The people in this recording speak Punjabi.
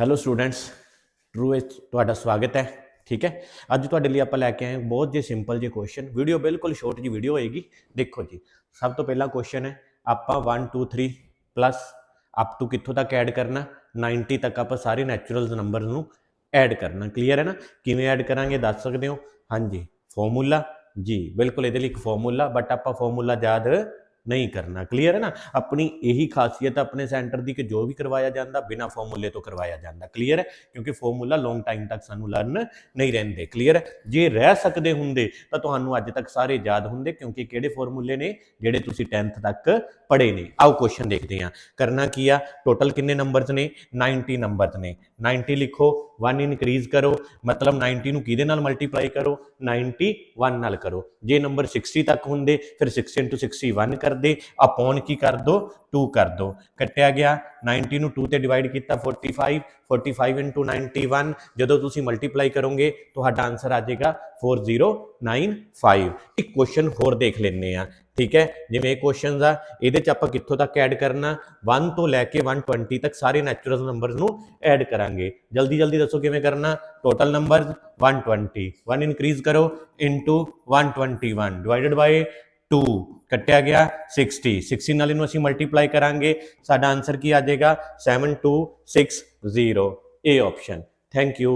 ਹੈਲੋ ਸਟੂਡੈਂਟਸ ਟਰੂ ਵਿੱਚ ਤੁਹਾਡਾ ਸਵਾਗਤ ਹੈ, ਠੀਕ ਹੈ? ਅੱਜ ਤੁਹਾਡੇ ਲਈ ਆਪਾਂ ਲੈ ਕੇ ਆਏ ਬਹੁਤ ਜੇ ਸਿੰਪਲ ਜੇ ਕੁਐਸਚਨ ਵੀਡੀਓ ਬਿਲਕੁਲ ਸ਼ਾਰਟ ਜੀ ਵੀਡੀਓ ਹੋਏਗੀ, ਦੇਖੋ ਜੀ। ਸਭ ਤੋਂ ਪਹਿਲਾ ਕੁਐਸਚਨ ਹੈ, ਆਪਾਂ 1 2 3 ਪਲੱਸ ਅਪ ਟੂ ਕਿੱਥੋਂ ਤੱਕ ਐਡ ਕਰਨਾ 90 ਤੱਕ ਆਪਾਂ ਸਾਰੇ ਨੈਚੁਰਲ ਨੰਬਰ ਨੂੰ ਐਡ ਕਰਨਾ ਕਲੀਅਰ ਹੈ ਨਾ? ਕਿਵੇਂ ਐਡ ਕਰਾਂਗੇ, ਦੱਸ ਸਕਦੇ ਹੋ? ਹਾਂਜੀ ਫਾਰਮੂਲਾ ਜੀ, ਬਿਲਕੁਲ ਇਹਦੇ ਲਈ ਇੱਕ ਫਾਰਮੂਲਾ ਬਟ ਆਪਾਂ ਫਾਰਮੂਲਾ ਯਾਦ ਨਹੀਂ ਕਰਨਾ। ਕਲੀਅਰ ਹੈ ਨਾ? ਆਪਣੀ ਇਹੀ ਖਾਸੀਅਤ ਆਪਣੇ ਸੈਂਟਰ ਦੀ ਕਿ ਜੋ ਵੀ ਕਰਵਾਇਆ ਜਾਂਦਾ, ਬਿਨਾ ਫਾਰਮੂਲੇ ਤੋਂ ਕਰਵਾਇਆ ਜਾਂਦਾ। ਕਲੀਅਰ ਹੈ? ਕਿਉਂਕਿ ਫਾਰਮੂਲਾ ਲੌਂਗ ਟਾਈਮ ਤੱਕ ਸਾਨੂੰ ਲਰਨ ਨਹੀਂ ਰਹਿੰਦੇ। ਕਲੀਅਰ ਹੈ? ਜੇ ਰਹਿ ਸਕਦੇ ਹੁੰਦੇ, ਤਾਂ ਤੁਹਾਨੂੰ ਅੱਜ ਤੱਕ ਸਾਰੇ ਯਾਦ ਹੁੰਦੇ, ਕਿਉਂਕਿ ਕਿਹੜੇ ਫਾਰਮੂਲੇ ਨੇ, ਜਿਹੜੇ ਤੁਸੀਂ 10th ਤੱਕ ਪੜ੍ਹੇ ਨੇ? ਆਓ ਕੁਐਸਚਨ ਦੇਖਦੇ ਹਾਂ। ਕਰਨਾ ਕੀ ਆ? ਟੋਟਲ ਕਿੰਨੇ ਨੰਬਰਸ ਨੇ? 90 ਨੰਬਰਸ ਨੇ। 90 ਲਿਖੋ 1 ਇਨਕਰੀਜ਼ ਕਰੋ, ਮਤਲਬ 90 ਨੂੰ ਕਿਹਦੇ ਨਾਲ ਮਲਟੀਪਲਾਈ ਕਰੋ? 91 ਨਾਲ ਕਰੋ। ਜੇ ਨੰਬਰ 60 ਤੱਕ ਹੁੰਦੇ, ਫਿਰ 6 61 ਕਰਦੇ ਅਪੋਨ ਕੀ ਕਰ ਦੋ? 2 ਕਰ ਦੋ। ਕੱਟਿਆ ਗਿਆ 90 ਨੂੰ 2 ਤੇ ਡਿਵਾਈਡ ਕੀਤਾ 45 45 91 ਜਦੋਂ ਤੁਸੀਂ ਮਲਟੀਪਲਾਈ ਕਰੋਗੇ, ਤੁਹਾਡਾ ਆਨਸਰ ਆ ਜਾਏਗਾ 4095 ਇੱਕ ਕੁਐਸਚਨ ਹੋਰ ਦੇਖ ਲੈਂਦੇ ਆ ਠੀਕ ਹੈ? ਜਿਵੇਂ ਇਹ ਕੁਐਸਚਨਸ ਆ, ਇਹਦੇ ਚ ਆਪਾਂ ਕਿੱਥੋਂ ਤੱਕ ਐਡ ਕਰਨਾ? 1 ਤੋਂ ਲੈ ਕੇ 120 ਤੱਕ ਸਾਰੇ ਨੈਚੁਰਲ ਨੰਬਰਸ ਨੂੰ ਐਡ ਕਰਾਂਗੇ। ਜਲਦੀ ਜਲਦੀ ਦੱਸੋ ਕਿਵੇਂ ਕਰਨਾ? ਟੋਟਲ ਨੰਬਰਸ 120 1 ਇਨਕਰੀਜ਼ ਕਰੋ ਇਨਟੂ 121 ਡਿਵਾਈਡਡ ਬਾਈ 2 ਕੱਟਿਆ ਗਿਆ 60 60 ਨਾਲ ਇਹਨੂੰ ਅਸੀਂ ਮਲਟੀਪਲਾਈ ਕਰਾਂਗੇ। ਸਾਡਾ ਆਨਸਰ ਕੀ ਆ ਜਾਏਗਾ? 7260 ਇਹ ਆਪਸ਼ਨ ਥੈਂਕ ਯੂ